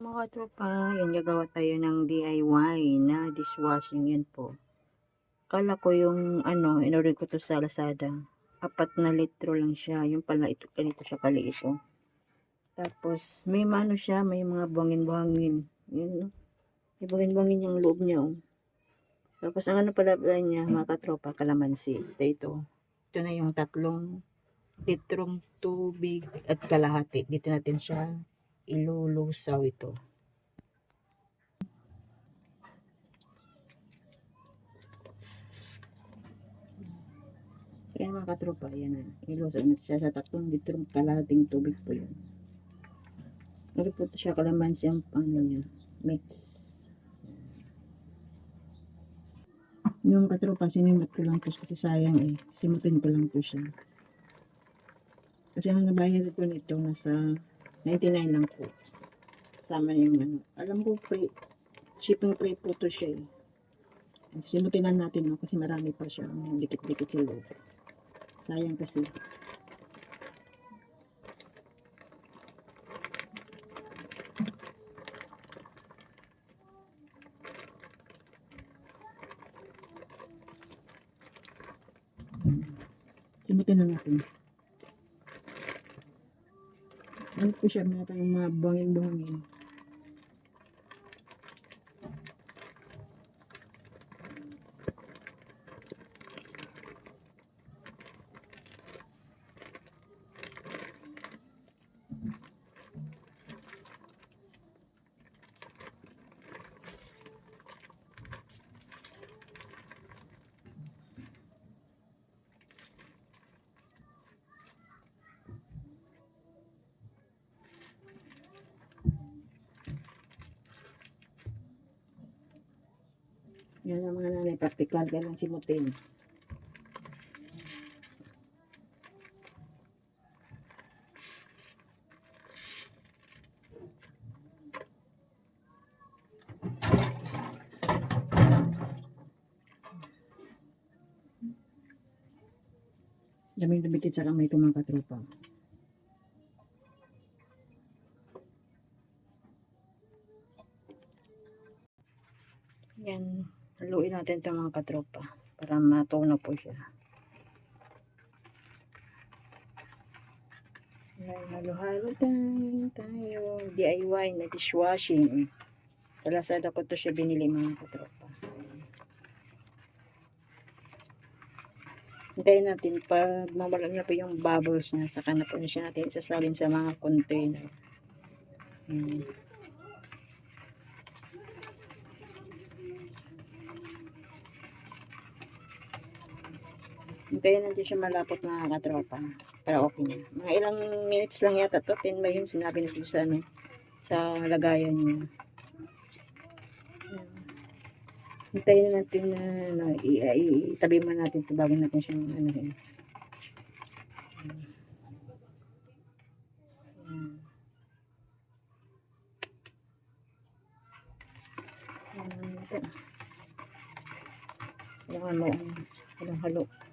Mga tropa, yan gagawa tayo ng DIY na dishwashing yan po. Kala ko yung ano, inorder ko to sa Lazada. Apat na litro lang siya. Yung pala ito, ganito siya kaliit oh. Tapos may mano siya, may mga buhangin-buhangin. Yun no. May buhangin-buhangin yung loob niya oh. Tapos ang ano pala pala niya, mga katropa, kalamansi. Ito, ito. Ito na yung tatlong litrong tubig at kalahati. Dito natin siya ilulusaw ito. Kaya mga katropa, yan na. Ilusaw natin siya sa tatlong litrong kalahating tubig po yun. Ano po siya kalamansi ang ano niya, mix. Yung katropa, sinimot ko lang po kasi sayang eh. Simutin ko lang po siya. Kasi ang nabayad ko nito nasa 99 lang po. Kasama yung ano. Alam ko free, shipping free po to siya eh. Simutin lang natin no, kasi marami pa siya. May Dikit-dikit sa loob. Sayang kasi. Simutin na natin. Ano po siya, mga tayong mga bangin-bangin. Yan ang mga nanay, practical ka lang simutin. Daming dumikit sa kamay ko mga katropa. Yan, haluin natin ito mga katropa para matunaw po siya. Halo-halo tayo. DIY na dishwashing. Sa Lazada ko to siya binili mga katropa. Hintayin natin pag mawala na po yung bubbles niya, saka na po na siya natin isasalin sa mga container. Hmm. Hintayin natin siya malapot mga katropa. Para okay na. Mga ilang minutes lang yata to. 10 ba yun sinabi ni Susan eh, sa lagayan niya. Hmm. Hintayin natin na ano, itabi mo natin ito bago natin siyang ano eh. Hmm. Hmm. Kailangan mo, halo-halo.